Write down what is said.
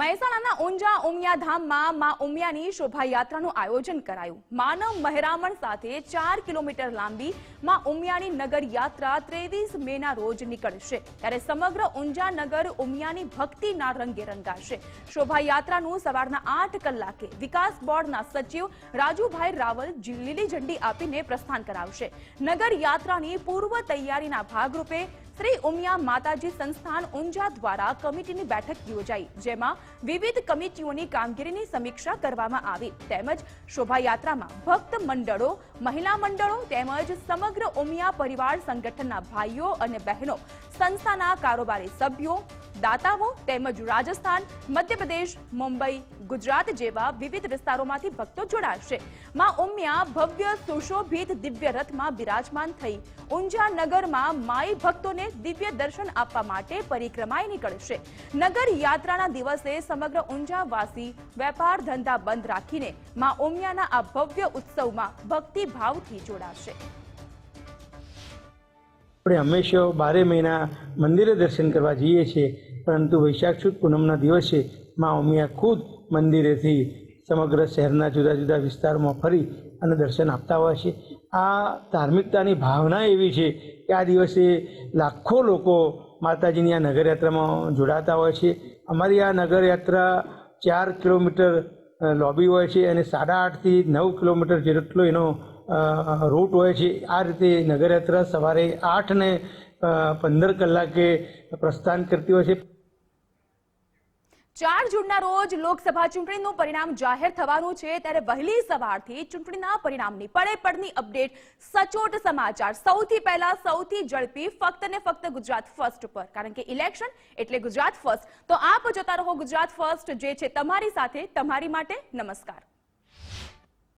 મહેસાણાના ઊંઝા ઉમિયા ધામમાં માં ઉમિયાની શોભાયાત્રાનું આયોજન કરાયું. માનવ મહેરામણ સાથે ચાર કિલોમીટર લાંબી માં ઉમિયાની નગર યાત્રા ત્રેવીસ મેના રોજ નીકળશે. ત્યારે સમગ્ર ઊંઝા નગર ઉમિયાની ભક્તિના રંગે રંગાશે. શોભાયાત્રાનું સવારના આઠ કલાકે વિકાસ બોર્ડના સચિવ રાજુભાઈ રાવલ લીલી ઝંડી આપીને પ્રસ્થાન કરાવશે. નગર યાત્રાની પૂર્વ તૈયારીના ભાગરૂપે શ્રી ઉમિયા માતાજી સંસ્થાન ઊંઝા દ્વારા કમિટીની બેઠક યોજાઈ, જેમાં વિવિધ કમિટીઓની કામગીરીની સમીક્ષા કરવામાં આવી. તેમજ શોભાયાત્રામાં ભક્ત મંડળો, મહિલા મંડળો તેમજ સમગ્ર ઉમિયા પરિવાર, સંગઠનના ભાઈઓ અને બહેનો સંસ્થાના કારોબારી સભ્યો દાતાઓ તેમજ રાજસ્થાન, મધ્યપ્રદેશ, મુંબઈ, ગુજરાત જેવા વિવિધ વિસ્તારોમાંથી ભક્તો જોડાશે. માં ઉમિયા ભવ્ય સુશોભિત દિવ્ય રથમાં બિરાજમાન થઈ ઊંઝા નગરમાં માઈ ભક્તોને દિવ્ય દર્શન આપવા માટે પરિક્રમાએ નીકળશે. નગર યાત્રાના દિવસે સમગ્ર ઊંઝાવાસી વેપાર ધંધા બંધ રાખીને માં ઉમિયાના આ ભવ્ય ઉત્સવમાં ભક્તિભાવથી જોડાશે. આપણે હંમેશા બારે મહિના મંદિરે દર્શન કરવા જઈએ છીએ, પરંતુ વૈશાખ સુદ પૂનમના દિવસે મા ઉમિયા ખુદ મંદિરેથી સમગ્ર શહેરના જુદા જુદા વિસ્તારમાં ફરી અને દર્શન આપતા હોય છે. આ ધાર્મિકતાની ભાવના એવી છે કે આ દિવસે લાખો લોકો માતાજીની આ નગરયાત્રામાં જોડાતા હોય છે. અમારી આ નગરયાત્રા ચાર કિલોમીટર લોબી હોય છે અને સાડા આઠથી નવ કિલોમીટર જેટલો એનો રૂટ હોય છે, આ રીતે નગરયાત્રા સવારે આઠ ને પંદર કલાકે પ્રસ્થાન કરતી હોય છે. ચાર જૂનના રોજ લોકસભા ચૂંટણીનું પરિણામ જાહેર થવાનું છે, ત્યારે વહેલી સવારથી ચૂંટણીના પરિણામની પડે પડની અપડેટ, સચોટ સમાચાર. સૌથી પહેલા સૌથી ઝડપી, ફક્ત ને ફક્ત ગુજરાત ફર્સ્ટ પર. કારણ કે ઇલેક્શન એટલે ગુજરાત ફર્સ્ટ. તો આપ જોતા રહો ગુજરાત ફર્સ્ટ, જે છે તમારી સાથે, તમારી માટે નમસ્કાર.